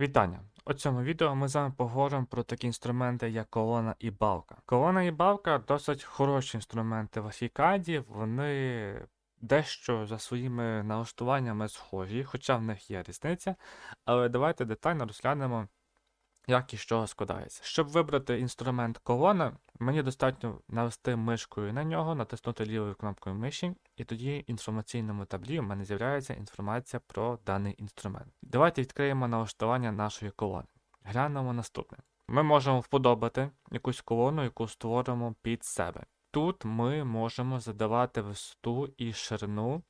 Вітання! У цьому відео ми з вами поговоримо про такі інструменти, як колона і балка. Колона і балка досить хороші інструменти в Афікаді, вони дещо за своїми налаштуваннями схожі, хоча в них є різниця. Але давайте детально розглянемо, як і чого складається. Щоб вибрати інструмент колона, мені достатньо навести мишкою на нього, натиснути лівою кнопкою миші, і тоді в інформаційному таблі у мене з'являється інформація про даний інструмент. Давайте відкриємо налаштування нашої колони. Глянемо наступне. Ми можемо вподобати якусь колону, яку створимо під себе. Тут ми можемо задавати висоту і ширину,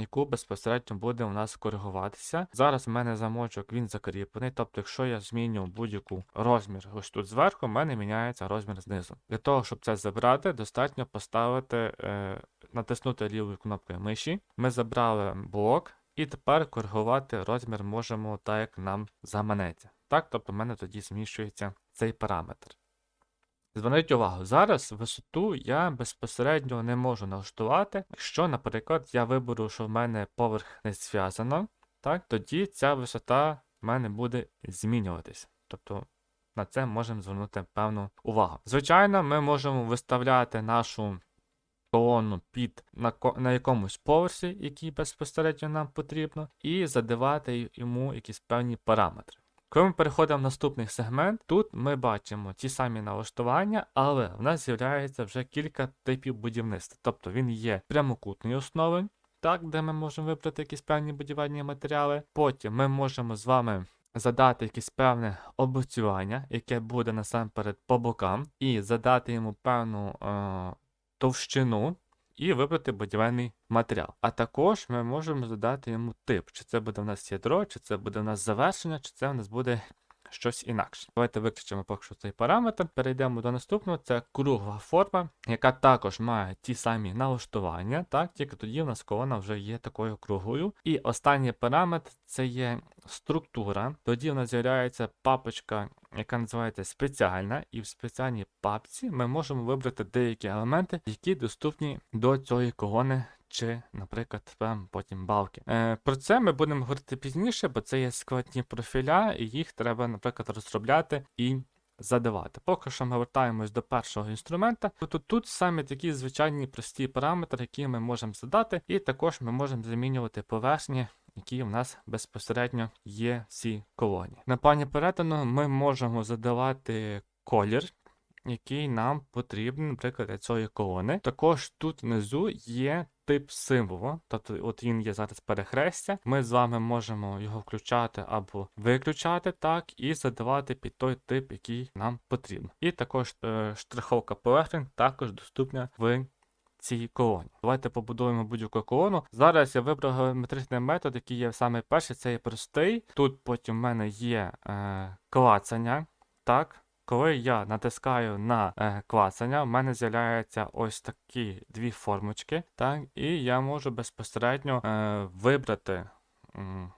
яку безпосередньо буде у нас коригуватися. Зараз в мене замочок він закріплений, тобто, якщо я зміню будь-яку розмір ось тут зверху, в мене міняється розмір знизу. Для того, щоб це забрати, достатньо поставити, е, натиснути лівою кнопкою миші. Ми забрали блок, і тепер коригувати розмір можемо так, як нам заманеться. Так, тобто в мене тоді зміщується цей параметр. Зверніть увагу, зараз висоту я безпосередньо не можу налаштувати. Якщо, наприклад, я виберу, що в мене поверх не зв'язано, так, тоді ця висота в мене буде змінюватися. Тобто на це можемо звернути певну увагу. Звичайно, ми можемо виставляти нашу колону під на, на якомусь поверсі, який безпосередньо нам потрібно, і задавати йому якісь певні параметри. Коли ми переходимо в наступний сегмент, тут ми бачимо ті самі налаштування, але в нас з'являється вже кілька типів будівництва. Тобто він є прямокутної основи, так, де ми можемо вибрати якісь певні будівельні матеріали. Потім ми можемо з вами задати якесь певне облицювання, яке буде насамперед по бокам, і задати йому певну е, товщину. І вибрати будівельний матеріал. А також ми можемо задати йому тип, чи це буде в нас ядро, чи це буде в нас завершення, чи це в нас буде щось інакше. Давайте виключимо поки що цей параметр. Перейдемо до наступного. Це кругла форма, яка також має ті самі налаштування, так, тільки тоді в нас колона вже є такою круглою. І останній параметр це є структура. Тоді в нас з'являється папочка, яка називається спеціальна, і в спеціальній папці ми можемо вибрати деякі елементи, які доступні до цієї колони. Чи, наприклад, прям потім балки. Е, про це ми будемо говорити пізніше, бо це є складні профіля, і їх треба, наприклад, розробляти і задавати. Поки що ми вертаємось до першого інструмента. Тут, тут саме такі звичайні прості параметри, які ми можемо задати, і також ми можемо замінювати поверхні, які в нас безпосередньо є в цій колоні. На плані перетину ми можемо задавати колір. Який нам потрібен, наприклад, для цієї колони. Також тут внизу є тип символу, тобто от він є зараз перехрестя. Ми з вами можемо його включати або виключати, так, і задавати під той тип, який нам потрібен. І також е, штриховка поверхень також доступна в цій колоні. Давайте побудуємо будь-яку колону. Зараз я вибрав геометричний метод, який є саме перший, це є простий. Тут потім в мене є е, клацання. Так. Коли я натискаю на е, клацання, в мене з'являються ось такі дві формочки, так, і я можу безпосередньо е, вибрати м,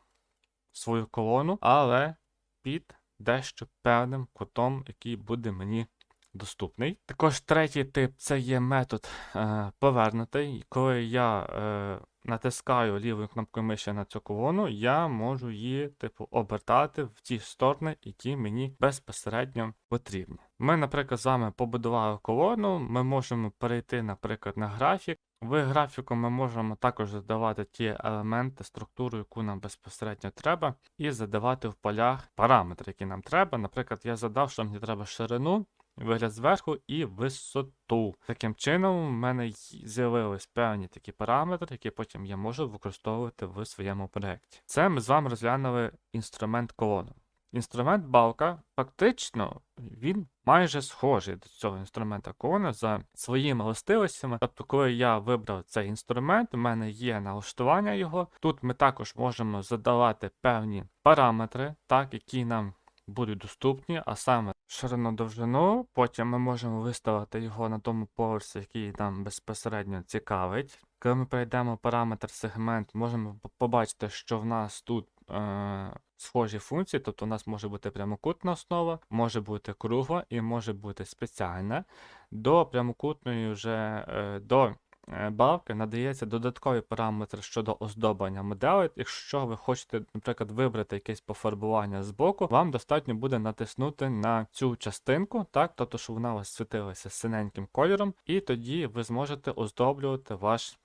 свою колону, але під дещо певним кутом, який буде мені доступний. Також третій тип це є метод е, повернутий. Коли я е, натискаю лівою кнопкою миші на цю колону, я можу її типу обертати в ті сторони, які мені безпосередньо потрібні. Ми, наприклад, з вами побудували колону, ми можемо перейти, наприклад, на графік. В графіку ми можемо також задавати ті елементи, структуру, яку нам безпосередньо треба, і задавати в полях параметри, які нам треба. Наприклад, я задав, що мені треба ширину, вигляд зверху і висоту. Таким чином, в мене з'явились певні такі параметри, які потім я можу використовувати в своєму проєкті. Це ми з вами розглянули інструмент колону. Інструмент балка фактично він майже схожий до цього інструмента колона за своїми властивостями. Тобто, коли я вибрав цей інструмент, у мене є налаштування його. Тут ми також можемо задавати певні параметри, так, які нам будуть доступні, а саме ширину довжину. Потім ми можемо виставити його на тому поверсі, який нам безпосередньо цікавить. Коли ми перейдемо параметр сегмент, можемо побачити, що в нас тут е, схожі функції, тобто у нас може бути прямокутна основа, може бути кругла і може бути спеціальна. До прямокутної вже е, до е, балки надається додаткові параметри щодо оздоблення моделей. Якщо ви хочете, наприклад, вибрати якесь пофарбування з боку, вам достатньо буде натиснути на цю частинку, так, тобто, щоб вона у вас світилася синеньким кольором, і тоді ви зможете оздоблювати ваш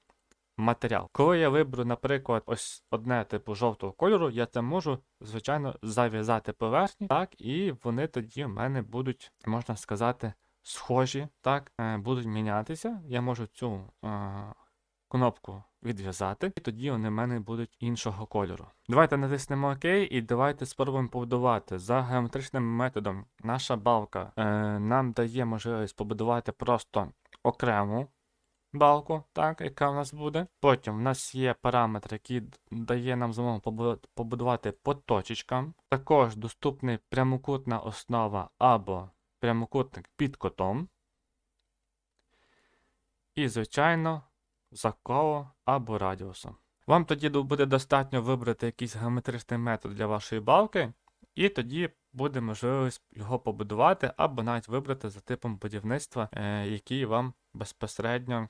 матеріал. Коли я виберу, наприклад, ось одне типу жовтого кольору, я це можу, звичайно, зав'язати поверхні, так, і вони тоді в мене будуть, можна сказати, схожі, так, е, будуть мінятися. Я можу цю е, кнопку відв'язати, і тоді вони в мене будуть іншого кольору. Давайте натиснемо ОК і давайте спробуємо побудувати за геометричним методом. Наша балка е, нам дає можливість побудувати просто окрему балку, так, яка в нас буде. Потім в нас є параметр, який дає нам змогу побудувати по точечкам. Також доступний прямокутна основа або прямокутник під котом. І, звичайно, за коло або радіусом. Вам тоді буде достатньо вибрати якийсь геометричний метод для вашої балки, і тоді буде можливість його побудувати, або навіть вибрати за типом будівництва, е, який вам безпосередньо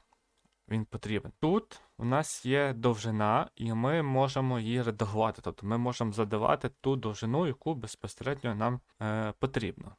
він потрібен. Тут у нас є довжина, і ми можемо її редагувати. Тобто ми можемо задавати ту довжину, яку безпосередньо нам е, потрібно.